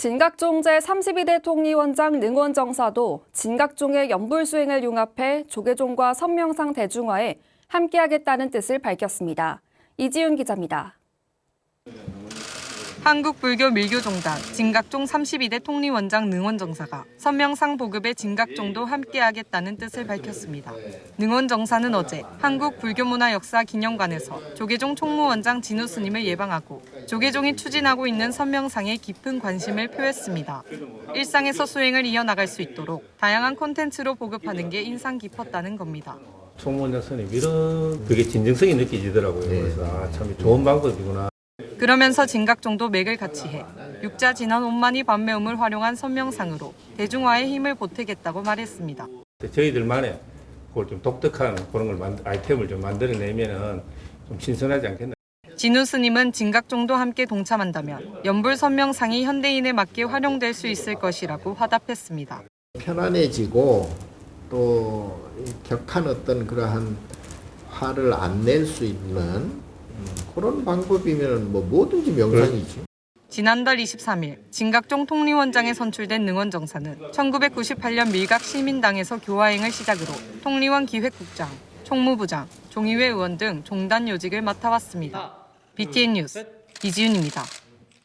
진각종 제32대 통리원장 능원정사도 진각종의 연불수행을 융합해 조계종과 선명상 대중화에 함께하겠다는 뜻을 밝혔습니다. 이지윤 기자입니다. 한국불교 밀교종단 진각종 32대 통리원장 능원정사가 선명상 보급에 진각종도 함께하겠다는 뜻을 밝혔습니다. 능원정사는 어제 한국불교문화역사기념관에서 조계종 총무원장 진우 스님을 예방하고 조계종이 추진하고 있는 선명상에 깊은 관심을 표했습니다. 일상에서 수행을 이어나갈 수 있도록 다양한 콘텐츠로 보급하는 게 인상 깊었다는 겁니다. 총무원장 선임 이런 그게 진정성이 느껴지더라고요. 그래서 아, 참 좋은 방법이구나. 그러면서 진각종도 맥을 같이 해 육자 진한 온만이 반매음을 활용한 선명상으로 대중화에 힘을 보태겠다고 말했습니다. 저희들만의 그걸 좀 독특한 그런 걸 만, 아이템을 좀 만들어내면은 좀 신선하지 않겠나. 진우 스님은 진각종도 함께 동참한다면 연불 선명상이 현대인에 맞게 활용될 수 있을 것이라고 화답했습니다. 편안해지고 또이 격한 어떤 그러한 화를 안 낼 수 있는 음, 그런 방법이면 뭐 뭐든지 명상이죠. 지난달 23일 진각종 통리원장에 선출된 능원정사는 1998년 밀각 시민당에서 교화행을 시작으로 통리원 기획국장, 총무부장, 종의회 의원 등 종단 요직을 맡아왔습니다. BTN 뉴스 이지윤입니다.